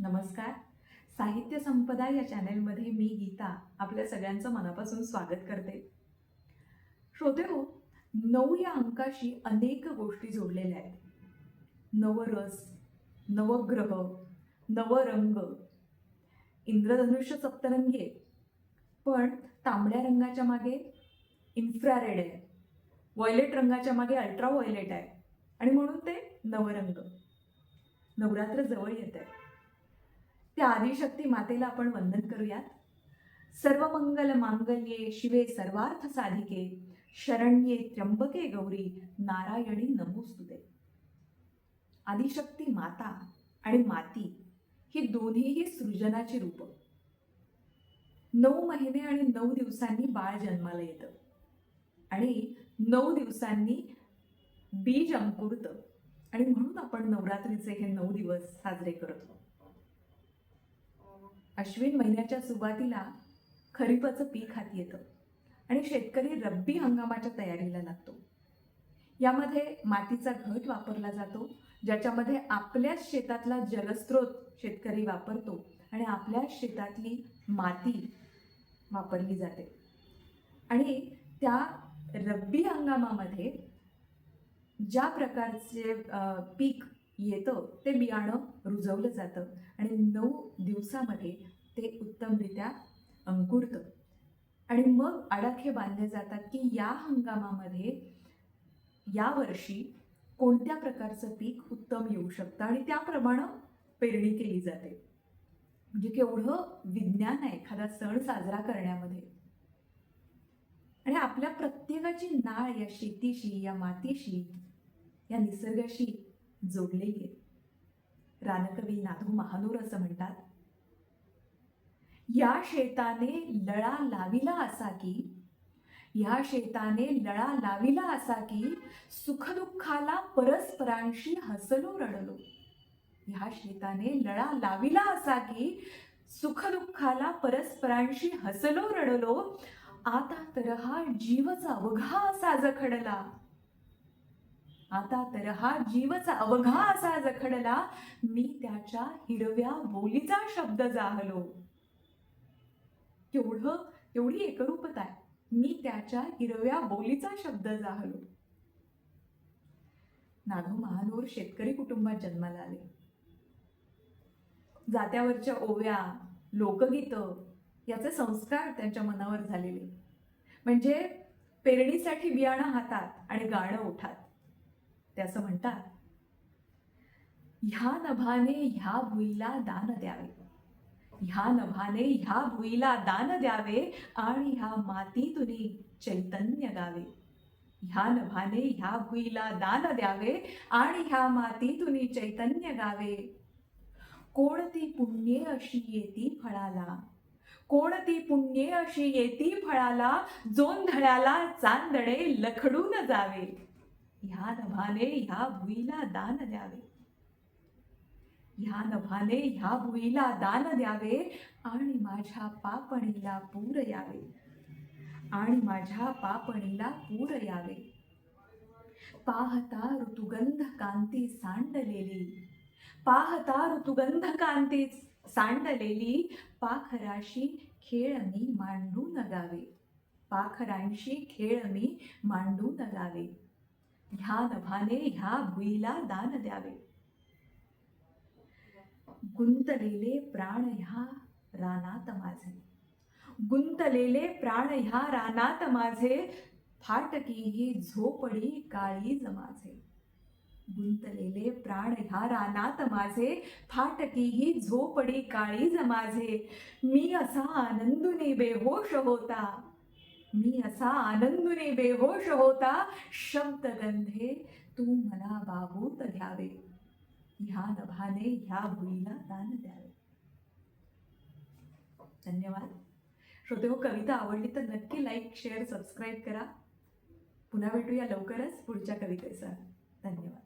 नमस्कार. साहित्य संपदा या चॅनेलमध्ये मी गीता आपल्या सगळ्यांचं मनापासून स्वागत करते. श्रोते हो नऊ या अंकाशी अनेक गोष्टी जोडलेल्या आहेत. नवरस नवग्रह नवरंग इंद्रधनुष्य सप्तरंगी आहे पण तांबड्या रंगाच्या मागे इन्फ्रारेड आहे. व्हायलेट रंगाच्या मागे अल्ट्रा व्हायलेट आहे. आणि म्हणून ते नवरंग. नवरात्र जवळ येत आहे. त्या आदिशक्ती मातेला आपण वंदन करूयात. सर्व मंगल मांगल्ये शिवे सर्वार्थ साधिके शरण्ये त्र्यंबके गौरी नारायणी नमोस्तुते. आदिशक्ती माता आणि माती ही दोन्हीही सृजनाची रूप. नऊ महिने आणि नऊ दिवसांनी बाळ जन्माला येतं. आणि नऊ दिवसांनी बीज अंकुरतं. आणि म्हणून आपण नवरात्रीचे हे नऊ दिवस साजरे करतो अश्विन महिन्याच्या सुरुवातीला खरीपाचं पीक हाती येतं आणि शेतकरी रब्बी हंगामाच्या तयारीला लागतो. यामध्ये मातीचा घट वापरला जातो ज्याच्यामध्ये आपल्याच शेतातला जलस्रोत शेतकरी वापरतो आणि आपल्याच शेतातली माती वापरली जाते. आणि त्या रब्बी हंगामामध्ये ज्या प्रकारचे पीक येतं ते बियाणं रुजवलं जातं. आणि नऊ दिवसामध्ये ते उत्तमरित्या अंकुरतं. आणि मग आडाखे बांधले जातात की या हंगामामध्ये यावर्षी कोणत्या प्रकारचं पीक उत्तम येऊ शकतं? आणि त्याप्रमाणे पेरणी केली जाते. म्हणजे केवढं विज्ञान आहे एखादा सण साजरा करण्यामध्ये. आणि आपल्या प्रत्येकाची नाळ या शेतीशी या मातीशी या निसर्गाशी जोडले गेले. रानकवी नाधू महानूर असं म्हणतात या शेताने लळा लाविला असा की या शेताने लळा लाविला असा की सुखदुःखाला परस्परांशी हसलो रडलो. ह्या शेताने लळा लाविला असा की सुखदुःखाला परस्परांशी हसलो रडलो. आता तर हा जीवचा अवघा असा जखडला. आता तर हा जीवचा अवघा असा जखडला मी त्याच्या हिरव्या बोलीचा शब्द जाहलो. केवढं एवढी एकरूपता आहे. मी त्याच्या हिरव्या बोलीचा शब्द जाहलो. नाधू महानोर शेतकरी कुटुंबात जन्माला आले. जात्यावरच्या ओव्या लोकगीत याचे संस्कार त्यांच्या मनावर झालेले. म्हणजे पेरणीसाठी बियाणं हातात आणि गाणं ओठात. ते असं म्हणतात ह्या नभाने ह्या भुईला दान द्यावे. ह्या नभाने ह्या भुईला दान द्यावे आणि ह्या मातीतून चैतन्य गावे. ह्या नभाने ह्या भुईला दान द्यावे आणि ह्या मातीतून चैतन्य गावे. कोणती पुण्ये अशी येती फळाला? कोणती पुण्ये अशी येती फळाला जोंधळ्याला चांदणे लखडून जावे. ह्या नभाने ह्या भुईला दान द्यावे. ह्या नभाने ह्या भुईला दान द्यावे आणि माझ्या पापणीला पूर यावे. आणि माझ्या पापणीला पूर यावे. पाहता ऋतुगंध कांती सांडलेली. पाहता ऋतुगंध कांती सांडलेली. पाखराशी खेळ मी मांडू नगावे पाखरांशी खेळ मी मांडू नगावे ह्या नभाने ह्या भुईला दान द्यावे. गुंतलेले प्राण ह्या रानात माझे. गुंतलेले प्राण ह्या रानात माझे. फाटकी ही झोपडी काळी जमाझे गुंतलेले प्राण ह्या रानात माझे. फाटकी ही झोपडी काळी जमाझे मी असा आनंदुने बेहोश होता. मी असा आनंदुने बेहोश होता शब्दगंधे तू मला बाबूत घ्यावे ह्या नभाने ह्या भुईला दान द्यावे. धन्यवाद. श्रोते हो कविता आवडली तर नक्की लाईक शेअर सबस्क्राईब करा. पुन्हा भेटूया लवकरच पुढच्या कवितेसह. धन्यवाद.